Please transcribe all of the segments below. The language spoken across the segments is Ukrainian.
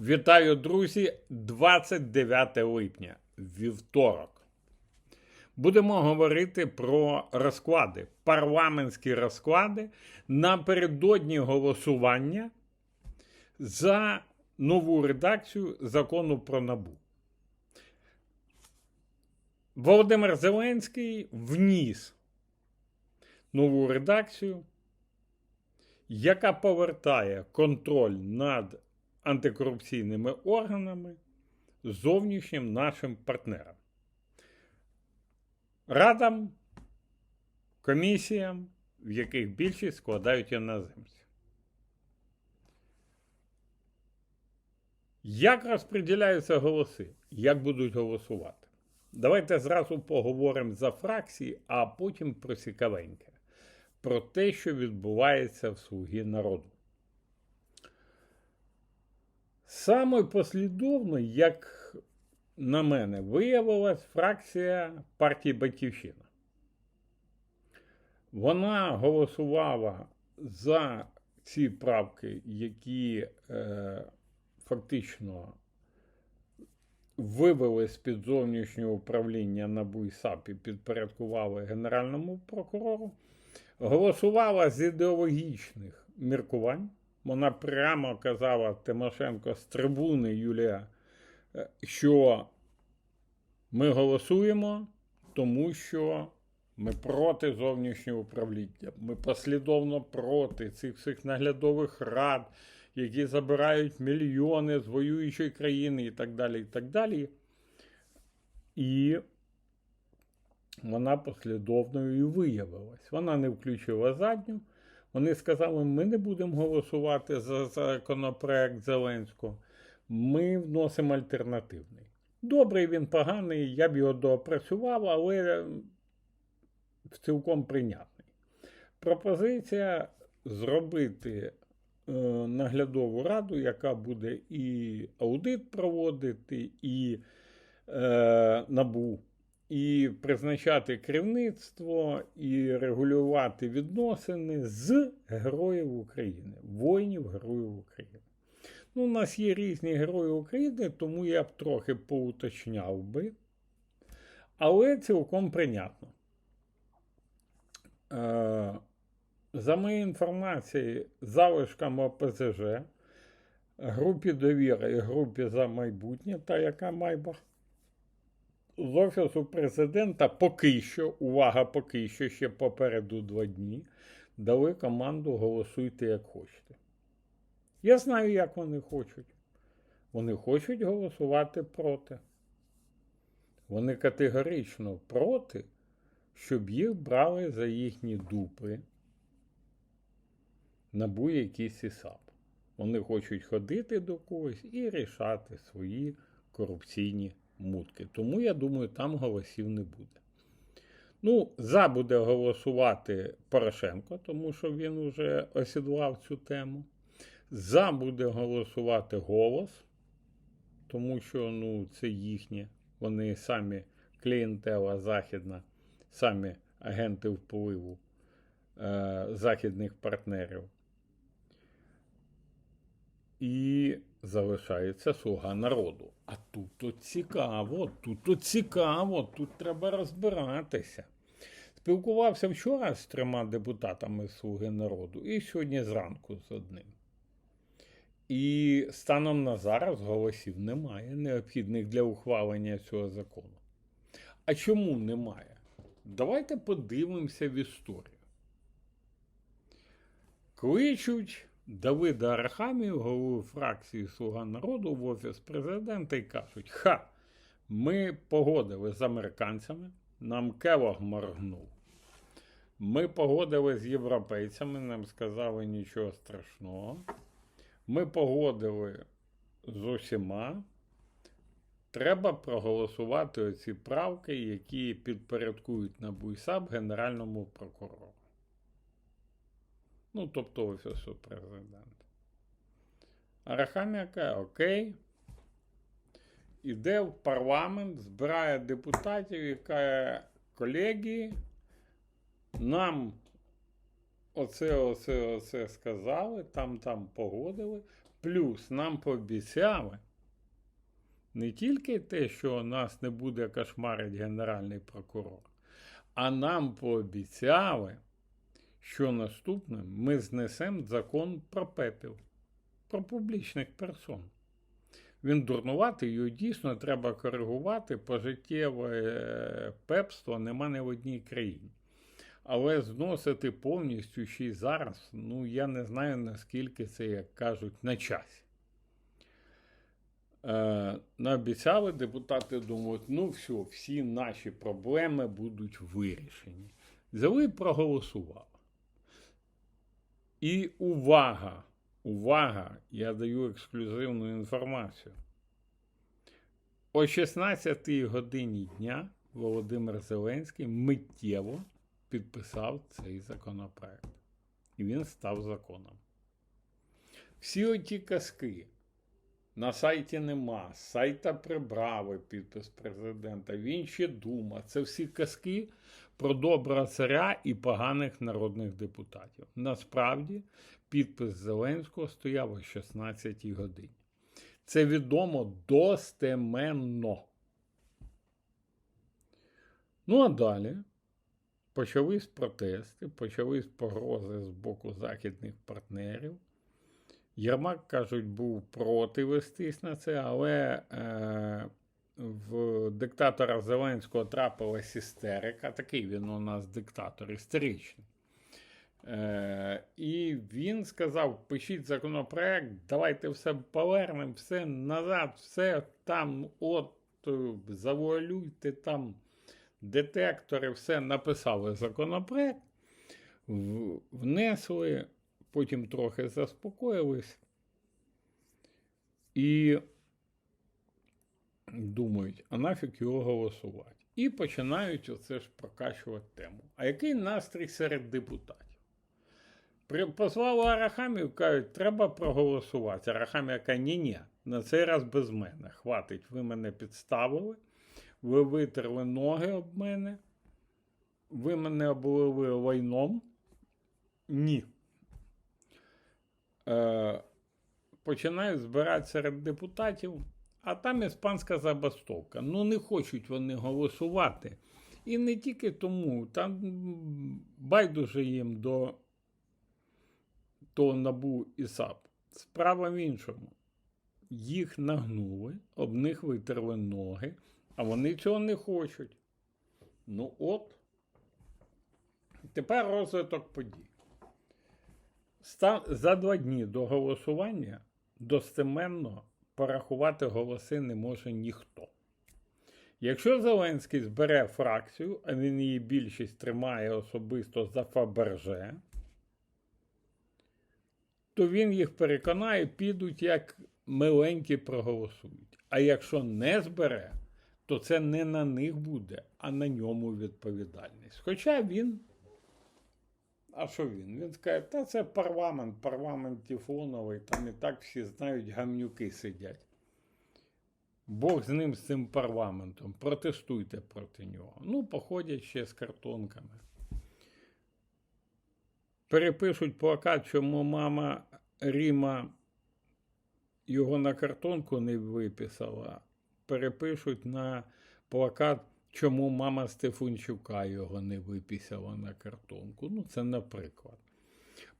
Вітаю, друзі! 29 липня, вівторок. Будемо говорити про розклади, парламентські розклади напередодні голосування за нову редакцію закону про набу. Володимир Зеленський вніс нову редакцію, яка повертає контроль над антикорупційними органами зовнішнім нашим партнерам. Радам, комісіям, в яких більшість складають іноземці. Як розподіляються голоси? Як будуть голосувати? Давайте зразу поговоримо за фракції, а потім про цікавеньке. Про те, що відбувається в Слугі народу. Саме послідовно, як на мене, виявилась фракція партії Батьківщина. Вона голосувала за ці правки, які е, фактично вивели з-під зовнішнього управління НАБУ і САП і підпорядкували Генеральному прокурору. Голосувала з ідеологічних міркувань. Вона прямо казала Тимошенко з трибуни Юлія, е, що ми голосуємо, тому що ми проти зовнішнього управління. Ми послідовно проти цих всіх наглядових рад, які забирають мільйони з воюючої країни і так далі. І так далі. І вона послідовною і виявилась. Вона не включила задню. Вони сказали, ми не будемо голосувати за законопроект Зеленського, ми вносимо альтернативний. Добрий він поганий, я б його доопрацював, але цілком прийнятний. Пропозиція зробити е, наглядову раду, яка буде і аудит проводити, і е, набу і призначати керівництво, і регулювати відносини з героїв України, воїнів Героїв України. Ну, у нас є різні герої України, тому я б трохи поуточняв би. Але цілком прийнятно. Е, за моєю інформацією, залишкам ОПЗЖ, групі довіри і групі за майбутнє, та яка Майбах, з Офісу президента поки що, увага, поки що, ще попереду два дні, дали команду голосуйте як хочете. Я знаю, як вони хочуть. Вони хочуть голосувати проти. Вони категорично проти, щоб їх брали за їхні дупи на будь-який сісап. Вони хочуть ходити до когось і рішати свої корупційні мутки. Тому, я думаю, там голосів не буде. Ну, за буде голосувати Порошенко, тому що він вже осідлав цю тему. За буде голосувати голос, тому що ну, це їхнє. Вони самі клієнтела західна, самі агенти впливу е, західних партнерів. І залишається слуга народу. А тут то цікаво, тут цікаво, тут треба розбиратися. Спілкувався вчора з трьома депутатами Слуги народу і сьогодні зранку з одним. І станом на зараз голосів немає, необхідних для ухвалення цього закону. А чому немає? Давайте подивимося в історію. Кличуть Давида Арахамію, голову фракції Слуга народу в Офіс президента, і кажуть: Ха, ми погодили з американцями, нам Келог моргнув. Ми погодили з європейцями, нам сказали нічого страшного. Ми погодили з усіма. Треба проголосувати оці правки, які підпорядкують на БУЙСАП Генеральному прокурору. Ну, тобто Офісу президента. Арахамія каже, окей. Іде в парламент, збирає депутатів і каже, колеги, нам оце, оце, оце сказали, там, там погодили. Плюс нам пообіцяли не тільки те, що нас не буде кошмарить Генеральний прокурор, а нам пообіцяли, що наступним ми знесемо закон про пепел, про публічних персон. Він дурнуватий, його дійсно треба коригувати. Пожиттєве е, пепство нема не в одній країні. Але зносити повністю ще й зараз, ну я не знаю наскільки це, як кажуть, на часі. Е, наобіцяли депутати думають, ну все, всі наші проблеми будуть вирішені. Взяли і проголосували. І увага! Увага! Я даю ексклюзивну інформацію. О 16 годині дня Володимир Зеленський миттєво підписав цей законопроект. І він став законом. Всі оті казки на сайті нема, сайта прибрали підпис президента, він ще дума. Це всі казки про доброго царя і поганих народних депутатів. Насправді, підпис Зеленського стояв о 16 годині. Це відомо достеменно. Ну, а далі почались протести, почались погрози з боку західних партнерів. Єрмак, кажуть, був проти вестись на це, але е, в диктатора Зеленського трапилась істерика. Такий він у нас диктатор істеричний. Е, І він сказав: пишіть законопроект, давайте все повернемо, все назад, все там, от, завуалюйте там детектори, все написали законопроект, внесли, потім трохи заспокоїлись і думають, а нафіг його голосувати. І починають оце ж прокачувати тему. А який настрій серед депутатів? Позвали Арахамів, кажуть, треба проголосувати. Арахамія каже, ні-ні, на цей раз без мене. Хватить, ви мене підставили, ви витерли ноги об мене, ви мене облили лайном. Ні. Е, Починають збирати серед депутатів, а там іспанська забастовка. Ну, не хочуть вони голосувати. І не тільки тому, там байдуже їм до то набу і САП. Справа в іншому. Їх нагнули, об них витерли ноги, а вони цього не хочуть. Ну от. Тепер розвиток подій. За два дні до голосування достеменно порахувати голоси не може ніхто. Якщо Зеленський збере фракцію, а він її більшість тримає особисто за Фаберже, то він їх переконає, підуть як миленькі проголосують. А якщо не збере, то це не на них буде, а на ньому відповідальність. Хоча він. А що він? Він скаже, та це парламент, парламент Тіфоновий, там і так всі знають, гамнюки сидять. Бог з ним, з цим парламентом. Протестуйте проти нього. Ну, походять ще з картонками перепишуть плакат, чому мама Ріма його на картонку не виписала. Перепишуть на плакат, чому мама Стефунчука його не виписала на картонку. Ну, це наприклад.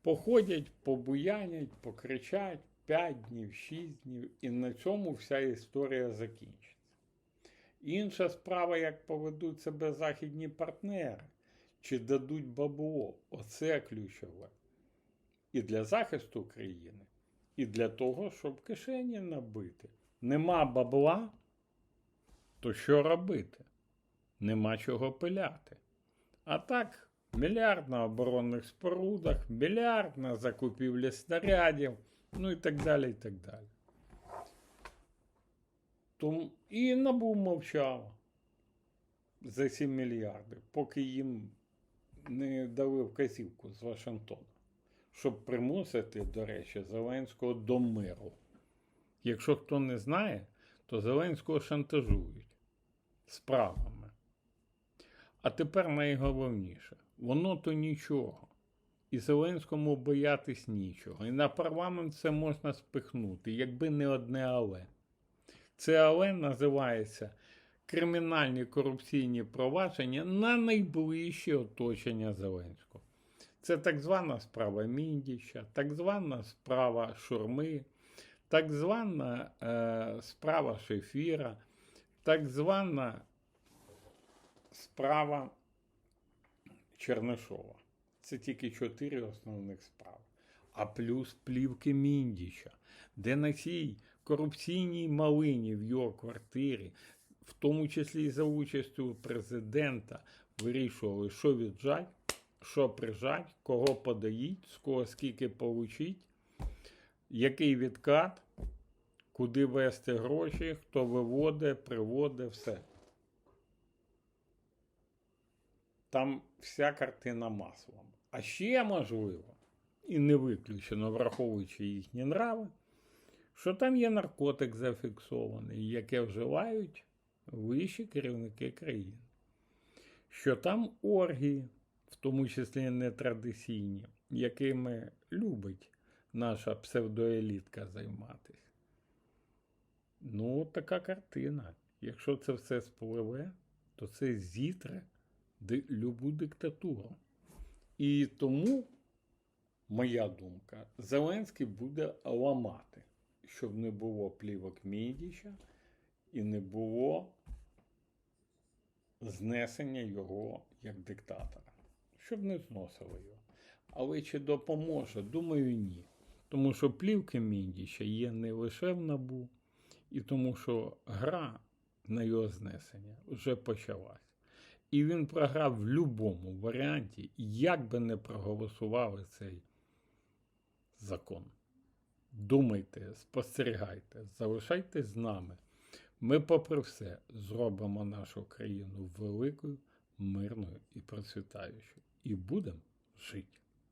Походять, побуянять, покричать 5 днів, 6 днів, і на цьому вся історія закінчиться. Інша справа, як поведуть себе західні партнери чи дадуть бабло. Оце ключове. І для захисту країни, і для того, щоб кишені набити. Нема бабла, то що робити? Нема чого пиляти. А так, мільярд на оборонних спорудах, мільярд на закупівлі снарядів, ну і так далі. і так далі. Тому і набу мовчала за 7 мільярдів, поки їм не дали вказівку з Вашингтона, щоб примусити, до речі, Зеленського до миру. Якщо хто не знає, то Зеленського шантажують справами. А тепер найголовніше, воно то нічого. І Зеленському боятись нічого. І на парламент це можна спихнути, якби не одне але. Це але називається кримінальні корупційні провадження на найближче оточення Зеленського. Це так звана справа Міндіча, так звана справа Шурми, так звана е, справа Шефіра, так звана справа Чернишова. Це тільки чотири основних справи. А плюс плівки Міндіча, де на цій корупційній малині в його квартирі, в тому числі і за участю президента, вирішували, що віджать, що прижать, кого подаїть, з кого скільки получить, який відкат, куди вести гроші, хто виводить, приводить, все. Там вся картина маслом. А ще можливо, і не виключено, враховуючи їхні нрави, що там є наркотик зафіксований, яке вживають вищі керівники країни. Що там оргії, в тому числі нетрадиційні, якими любить наша псевдоелітка займатися. Ну, така картина. Якщо це все спливе, то це зітре любу диктатуру. І тому, моя думка, Зеленський буде ламати, щоб не було плівок Мідіча і не було знесення його як диктатора, щоб не зносили його. Але чи допоможе? Думаю, ні. Тому що плівки Міндіча є не лише в набу, і тому що гра на його знесення вже почалась. І він програв в будь-якому варіанті, як би не проголосували цей закон. Думайте, спостерігайте, залишайтесь з нами. Ми, попри все, зробимо нашу країну великою, мирною і процвітаючою. І будемо жити.